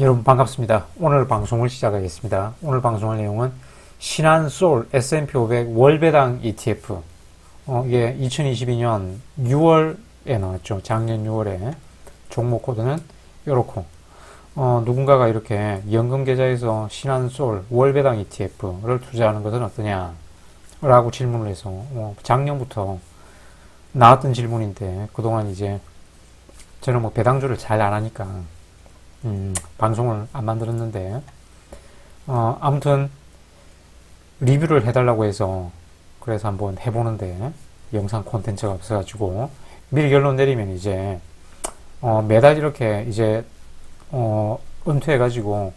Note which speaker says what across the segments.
Speaker 1: 여러분 반갑습니다. 오늘 방송을 시작하겠습니다. 오늘 방송할 내용은 신한솔 S&P 500 월배당 ETF 어, 이게 2022년 6월에 나왔죠. 작년 6월에 종목 코드는 요렇고 어, 누군가가 이렇게 연금 계좌에서 신한솔 월배당 ETF를 투자하는 것은 어떠냐 라고 질문을 해서 어, 작년부터 나왔던 질문인데 그동안 이제 저는 뭐 배당주를 잘 안 하니까 음, 방송을 안 만들었는데. 어, 아무튼 리뷰를 해달라고 해서 그래서 한번 해보는데 영상 콘텐츠가 없어가지고 미리 결론 내리면 이제 어, 매달 이렇게 이제 어, 은퇴해가지고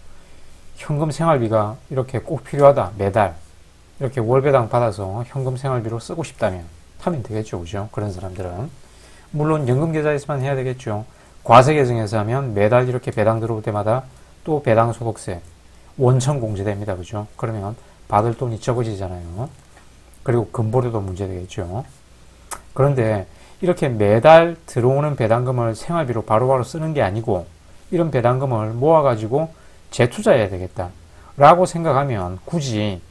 Speaker 1: 현금 생활비가 이렇게 꼭 필요하다. 매달. 이렇게 월배당 받아서 현금 생활비로 쓰고 싶다면 하면 되겠죠. 그죠? 그런 사람들은. 물론 연금 계좌에서만 해야 되겠죠 과세 계정에서 하면 매달 이렇게 배당 들어올 때마다 또 배당 소득세 원천 공제됩니다. 그죠? 그러면 받을 돈이 적어지잖아요. 그리고 근보료도 문제되겠죠. 그런데 이렇게 매달 들어오는 배당금을 생활비로 바로바로 쓰는 게 아니고 이런 배당금을 모아가지고 재투자해야 되겠다. 라고 생각하면 굳이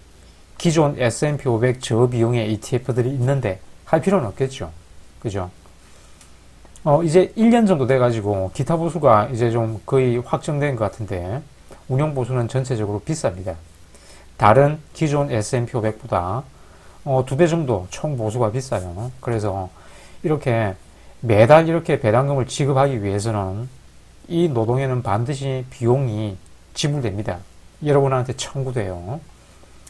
Speaker 1: 기존 S&P 500 저비용의 ETF들이 있는데 할 필요는 없겠죠. 그죠? 어, 이제 1년 정도 돼가지고 기타 보수가 이제 좀 거의 확정된 것 같은데 운영 보수는 전체적으로 비쌉니다. 다른 기존 S&P 500보다 어, 두 배 정도 총 보수가 비싸요. 그래서 이렇게 매달 이렇게 배당금을 지급하기 위해서는 이 노동에는 반드시 비용이 지불됩니다. 여러분한테 청구돼요.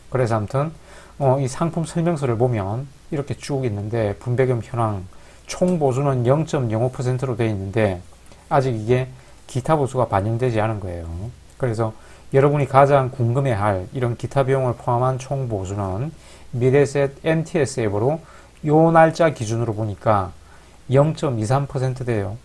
Speaker 1: 그래서 아무튼 어, 이 상품 설명서를 보면 이렇게 쭉 있는데 분배금 현황 총 보수는 0.05%로 되어 있는데 아직 이게 기타 보수가 반영되지 않은 거예요. 그래서 여러분이 가장 궁금해할 이런 기타 비용을 포함한 총 보수는 미래셋 MTS 앱으로 요 날짜 기준으로 보니까 0.23% 돼요.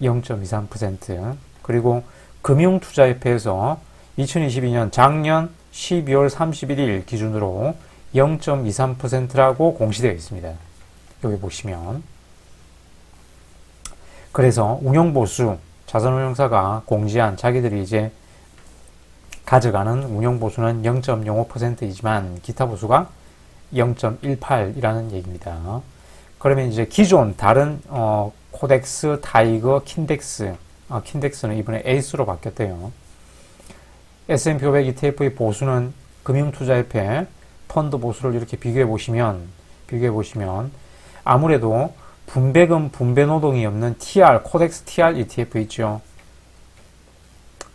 Speaker 1: 0.23% 그리고 금융투자협회에서 2022년 작년 12월 31일 기준으로 0.23%라고 공시되어 있습니다. 여기 보시면 그래서 운영보수 자산운용사가 공지한 자기들이 이제 가져가는 운영보수는 0.05%이지만 기타 보수가 0.18이라는 얘기입니다. 그러면 이제 기존 다른 어, 코덱스, 타이거, 킨덱스, 어, 킨덱스는 이번에 에이스로 바뀌었대요. S&P 500 ETF의 보수는 금융투자협회 펀드 보수를 이렇게 비교해 보시면 비교해 보시면 아무래도 분배금 분배 노동이 없는 TR, 코덱스 TR ETF 있죠.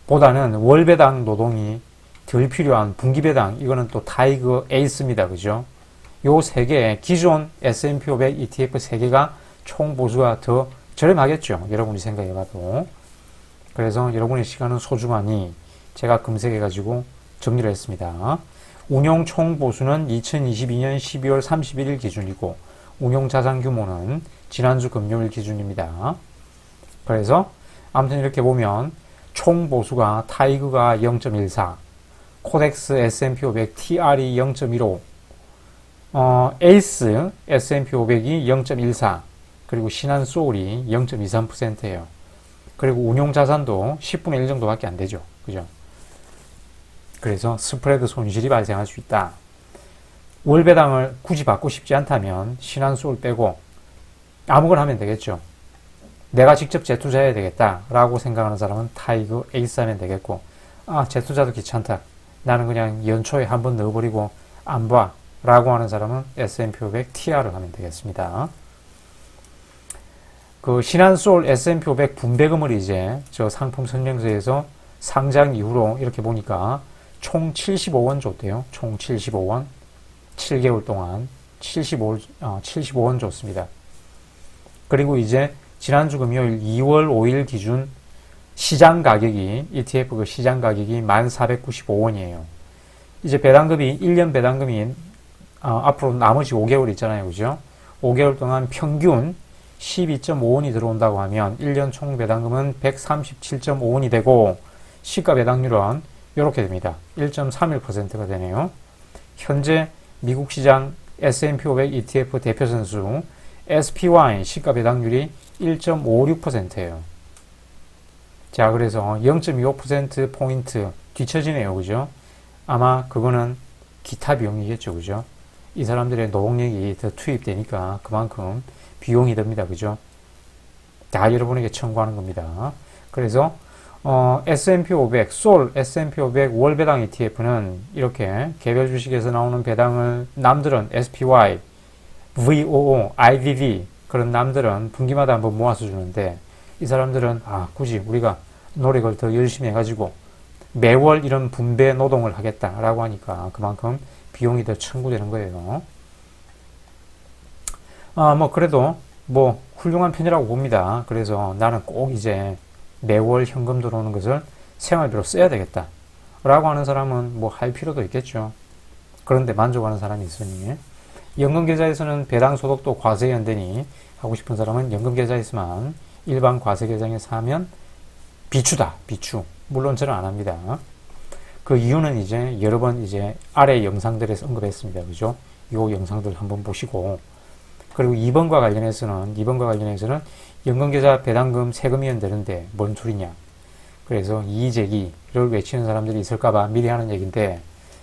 Speaker 1: 보다는 월배당 노동이 덜 필요한 분기배당, 이거는 또 타이거 에이스입니다. 그죠? 요 세 개, 기존 S&P 500 ETF 세 개가 총 보수가 더 저렴하겠죠. 여러분이 생각해 봐도. 그래서 여러분의 시간은 소중하니 제가 검색해 가지고 정리를 했습니다. 운용 총 보수는 2022년 12월 31일 기준이고, 운용 자산 규모는 지난주 금요일 기준입니다. 그래서 아무튼 이렇게 보면 총 보수가 타이그가 0.14, 코덱스 S&P 500 TR이 0.15, 어, 에이스 S&P 500이 0.14, 그리고 신한 소울이 0.23%예요. 그리고 운용 자산도 10분의 1 정도밖에 안 되죠. 그죠? 그래서 스프레드 손실이 발생할 수 있다. 월배당을 굳이 받고 싶지 않다면 신한수를 빼고 아무거나 하면 되겠죠. 내가 직접 재투자해야 되겠다 라고 생각하는 사람은 타이거 에이스 하면 되겠고 아 재투자도 귀찮다. 나는 그냥 연초에 한 번 넣어버리고 안 봐. 라고 하는 사람은 S&P 500 TR을 하면 되겠습니다. 그 신한솔 S&P 500 분배금을 이제 저 상품 설명서에서 상장 이후로 이렇게 보니까 총 75원 줬대요. 총 75원. 7개월 동안 75, 어, 75원 줬습니다. 그리고 이제 지난주 금요일 2월 5일 기준 시장 가격이 ETF 그 시장 가격이 1,495원이에요. 이제 배당금이 1년 배당금이 어, 앞으로 나머지 5개월 있잖아요. 그죠? 5개월 동안 평균 12.5원이 들어온다고 하면 1년 총 배당금은 137.5원이 되고 시가 배당률은 이렇게 됩니다. 1.31%가 되네요. 현재 미국 시장 S&P 500 ETF 대표 선수 SPY 시가 배당률이 1.56%예요. 자, 그래서 0.25% 포인트 뒤처지네요. 그죠? 아마 그거는 기타 비용이겠죠. 그죠? 이 사람들의 노동력이 더 투입되니까 그만큼 비용이 듭니다. 그죠? 다 여러분에게 청구하는 겁니다. 그래서 어, S&P 500, 솔 S&P 500 월 배당 ETF는 이렇게 개별 주식에서 나오는 배당을 남들은 SPY, VOO, IVV 그런 남들은 분기마다 한번 모아서 주는데 이 사람들은 아 굳이 우리가 노력을 더 열심히 해가지고 매월 이런 분배 노동을 하겠다라고 하니까 그만큼 비용이 더 청구되는 거예요. 아 뭐 그래도 뭐 훌륭한 편이라고 봅니다. 그래서 나는 꼭 이제 매월 현금 들어오는 것을 생활비로 써야 되겠다. 라고 하는 사람은 뭐 할 필요도 있겠죠. 그런데 만족하는 사람이 있으니 연금 계좌에서는 배당 소득도 과세 연대니 하고 싶은 사람은 연금 계좌에서만 일반 과세 계정에서 하면 비추다 비추 물론 저는 안 합니다. 그 이유는 이제 여러 번 이제 아래 영상들에서 언급했습니다. 그죠? 요 영상들 한번 보시고 그리고 2번과 관련해서는 2번과 관련해서는 연금계좌 배당금 세금이면 되는데 뭔 소리냐. 그래서 이의제기를 외치는 사람들이 있을까봐 미리 하는 얘기인데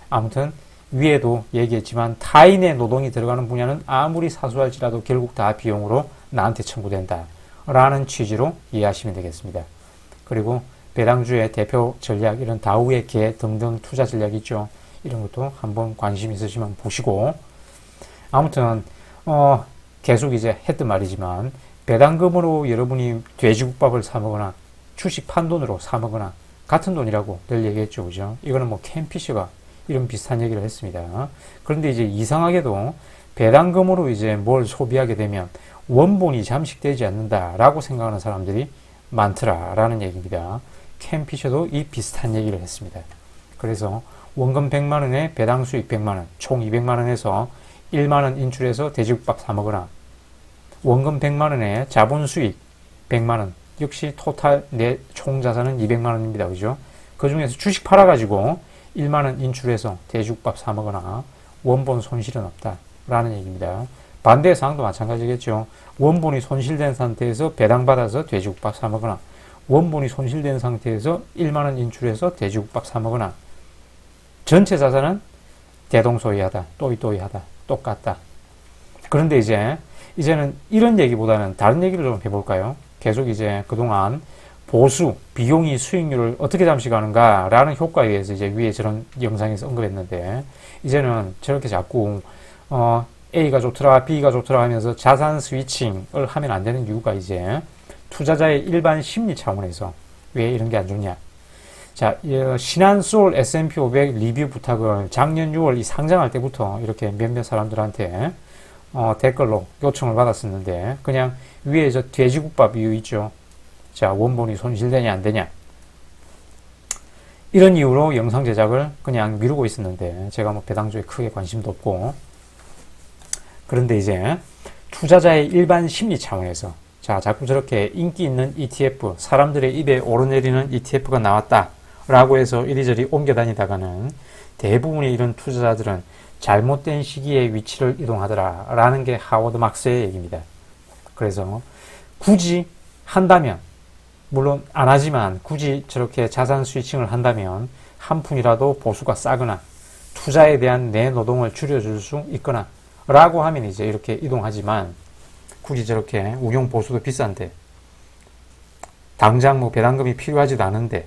Speaker 1: 아무튼 위에도 얘기했지만 타인의 노동이 들어가는 분야는 아무리 사소할지라도 결국 다 비용으로 나한테 청구된다. 라는 취지로 이해하시면 되겠습니다. 그리고 배당주의 대표 전략, 이런 다우의 개 등등 투자 전략 있죠. 이런 것도 한번 관심 있으시면 보시고 아무튼 어 계속 이제 했던 말이지만 배당금으로 여러분이 돼지국밥을 사 먹거나 주식 판돈으로 사 먹거나 같은 돈이라고 늘 얘기했죠. 그죠? 이거는 뭐 캠피셔가 이런 비슷한 얘기를 했습니다. 그런데 이제 이상하게도 배당금으로 이제 뭘 소비하게 되면 원본이 잠식되지 않는다라고 생각하는 사람들이 많더라라는 얘기입니다. 캠피셔도 이 비슷한 얘기를 했습니다. 그래서 원금 100만 원에 배당 수익 100만 원, 총 200만 원에서 1만 원 인출해서 돼지국밥 사 먹거나 원금 100만 원에 자본 수익 100만 원, 역시 토탈 내 총 자산은 200만 원입니다. 그죠? 그 중에서 주식 팔아 가지고 1만 원 인출해서 돼지국밥 사 먹거나 원본 손실은 없다 라는 얘기입니다. 반대 상황도 마찬가지겠죠. 원본이 손실된 상태에서 배당받아서 돼지국밥 사 먹거나 원본이 손실된 상태에서 1만원 인출해서 돼지국밥 사 먹거나 전체 자산은 대동소이하다, 또이또이하다, 똑같다. 그런데 이제 이제는 이런 얘기보다는 다른 얘기를 좀 해볼까요? 계속 이제 그동안 보수, 비용이 수익률을 어떻게 잠식하는가 라는 효과에 의해서 이제 위에 저런 영상에서 언급했는데 이제는 저렇게 자꾸 어, A가 좋더라, B가 좋더라 하면서 자산 스위칭을 하면 안 되는 이유가 이제 투자자의 일반 심리 차원에서 왜 이런 게 안 좋냐. 자, 신한솔 S&P 500 리뷰 부탁을 작년 6월 이 상장할 때부터 이렇게 몇몇 사람들한테 어, 댓글로 요청을 받았었는데 그냥 위에 저 돼지국밥 이유 있죠. 자, 원본이 손실되냐 안 되냐. 이런 이유로 영상 제작을 그냥 미루고 있었는데 제가 뭐 배당주에 크게 관심도 없고 그런데 이제 투자자의 일반 심리 차원에서 자 자꾸 저렇게 인기 있는 ETF 사람들의 입에 오르내리는 ETF가 나왔다 라고 해서 이리저리 옮겨 다니다가는 대부분의 이런 투자자들은 잘못된 시기에 위치를 이동하더라 라는 게 하워드 막스의 얘기입니다. 그래서 굳이 한다면 물론 안 하지만 굳이 저렇게 자산 스위칭을 한다면 한 푼이라도 보수가 싸거나 투자에 대한 내 노동을 줄여줄 수 있거나 라고 하면 이제 이렇게 이동하지만 굳이 저렇게 운용 보수도 비싼데 당장 뭐 배당금이 필요하지도 않은데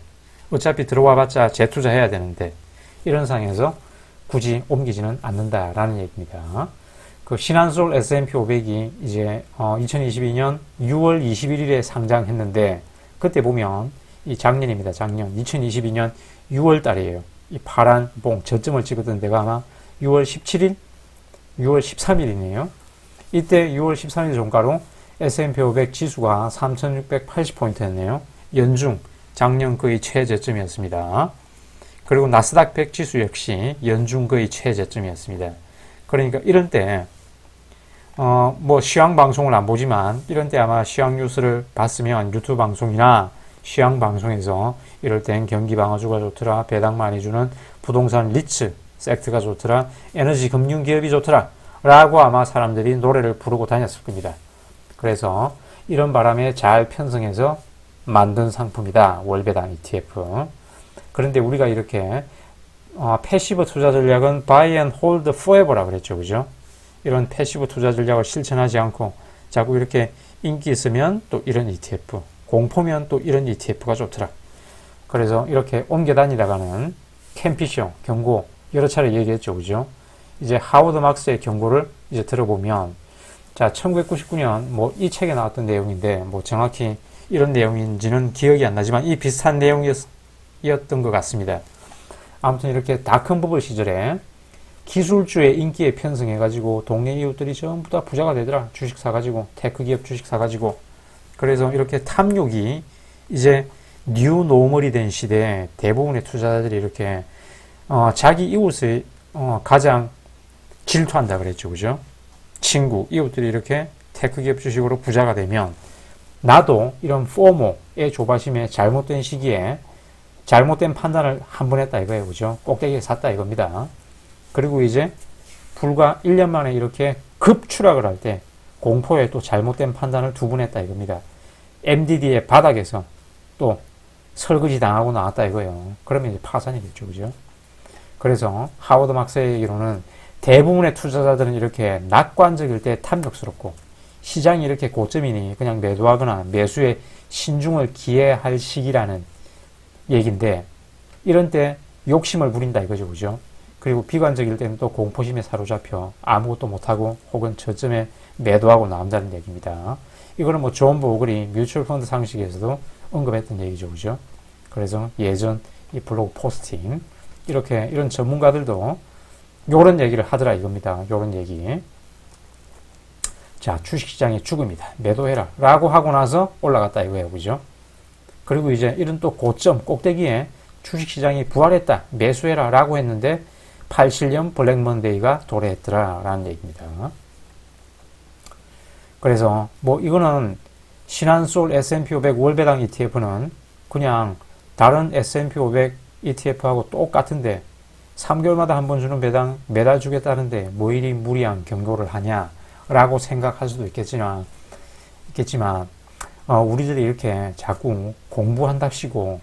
Speaker 1: 어차피 들어와 봤자 재투자해야 되는데 이런 상황에서 굳이 옮기지는 않는다라는 얘기입니다. 그 신한솔 S&P 500이 이제 어 2022년 6월 21일에 상장했는데 그때 보면 이 작년입니다. 작년 2022년 6월 달이에요. 이 파란 봉 저점을 찍었던 데가 아마 6월 17일 6월 13일이네요. 이때 6월 13일 종가로 S&P 500 지수가 3,680포인트였네요. 연중 작년 거의 최저점이었습니다. 그리고 나스닥 100 지수 역시 연중 거의 최저점이었습니다. 그러니까 이런 때, 어, 뭐, 시황 방송을 안 보지만, 이런 때 아마 시황 뉴스를 봤으면 유튜브 방송이나 시황 방송에서 이럴 땐 경기 방어주가 좋더라, 배당 많이 주는 부동산 리츠 섹트가 좋더라, 에너지 금융 기업이 좋더라, 라고 아마 사람들이 노래를 부르고 다녔을 겁니다. 그래서 이런 바람에 잘 편성해서 만든 상품이다. 월배당 ETF. 그런데 우리가 이렇게 어, 패시브 투자 전략은 buy and hold forever라 그랬죠. 그죠? 이런 패시브 투자 전략을 실천하지 않고 자꾸 이렇게 인기 있으면 또 이런 ETF, 공포면 또 이런 ETF가 좋더라. 그래서 이렇게 옮겨 다니다가는 캠피쇼, 경고 여러 차례 얘기했죠. 그죠? 이제 하워드 막스의 경고를 이제 들어보면 자, 1999년 뭐 이 책에 나왔던 내용인데 뭐 정확히 이런 내용인지는 기억이 안 나지만 이 비슷한 내용이었 던 것 같습니다. 아무튼 이렇게 다큰 버블 시절에 기술주의 인기에 편승해가지고 동네 이웃들이 전부 다 부자가 되더라. 주식 사가지고 테크 기업 주식 사가지고 그래서 이렇게 탐욕이 이제 뉴 노멀이 된 시대에 대부분의 투자자들이 이렇게 어, 자기 이웃을 어, 가장 질투한다 그랬죠, 그죠? 친구, 이웃들이 이렇게 테크 기업 주식으로 부자가 되면 나도 이런 포모의 조바심에 잘못된 시기에 잘못된 판단을 한 번 했다 이거예요. 그죠? 꼭대기에 샀다 이겁니다. 그리고 이제 불과 1년 만에 이렇게 급 추락을 할 때 공포에 또 잘못된 판단을 두 번 했다 이겁니다. MDD의 바닥에서 또 설거지 당하고 나왔다 이거예요. 그러면 이제 파산이겠죠. 그죠? 그래서 하워드 막스의 얘기로는 대부분의 투자자들은 이렇게 낙관적일 때 탐욕스럽고 시장이 이렇게 고점이니 그냥 매도하거나 매수에 신중을 기해할 시기라는 얘기인데 이런 때 욕심을 부린다 이거죠. 그죠? 그리고 비관적일 때는 또 공포심에 사로잡혀 아무것도 못하고 혹은 저점에 매도하고 나온다는 얘기입니다. 이거는 뭐 존 보글이 뮤추얼 펀드 상식에서도 언급했던 얘기죠. 그죠? 그래서 예전 이 블로그 포스팅 이렇게 이런 전문가들도 요런 얘기를 하더라 이겁니다. 요런 얘기. 자, 주식시장의 죽음이다. 매도해라. 라고 하고 나서 올라갔다 이거예요. 그죠? 그리고 이제 이런 또 고점, 꼭대기에 주식시장이 부활했다. 매수해라. 라고 했는데 87년 블랙먼데이가 도래했더라. 라는 얘기입니다. 그래서 뭐 이거는 신한솔 S&P 500 월배당 ETF는 그냥 다른 S&P 500 ETF하고 똑같은데 3개월마다 한 번 주는 배당 매달 주겠다는데 뭐 이리 무리한 경고를 하냐라고 생각할 수도 있겠지만 있겠지만 어, 우리들이 이렇게 자꾸 공부한답시고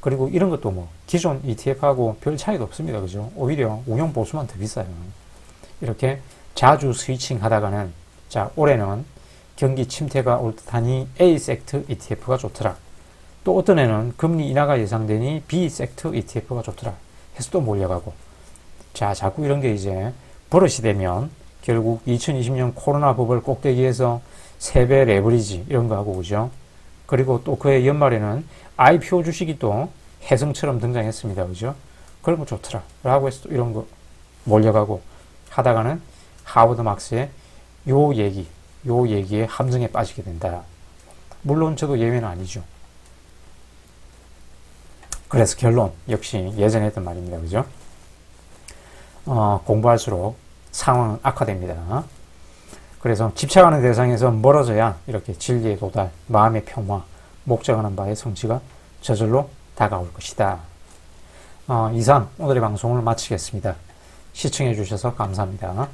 Speaker 1: 그리고 이런 것도 뭐 기존 ETF하고 별 차이도 없습니다. 그죠? 오히려 운용 보수만 더 비싸요. 이렇게 자주 스위칭 하다가는 자 올해는 경기 침체가 올 듯하니 A 섹트 ETF가 좋더라. 또 어떤 애는 금리 인하가 예상되니 B 섹트 ETF가 좋더라. 해서 또 몰려가고. 자, 자꾸 이런 게 이제 버릇이 되면 결국 2020년 코로나 버블 꼭대기에서 세배 레버리지 이런 거 하고 그죠? 그리고 또 그해 연말에는 IPO 주식이 또 해성처럼 등장했습니다. 그죠? 그러면 좋더라. 라고 해서 또 이런 거 몰려가고 하다가는 하워드 막스의 요 얘기, 요 얘기에 함정에 빠지게 된다. 물론 저도 예외는 아니죠. 그래서 결론 역시 예전에 했던 말입니다. 그죠? 어, 공부할수록 상황은 악화됩니다. 그래서 집착하는 대상에서 멀어져야 이렇게 진리의 도달, 마음의 평화, 목적하는 바의 성취가 저절로 다가올 것이다. 어, 이상 오늘의 방송을 마치겠습니다. 시청해 주셔서 감사합니다.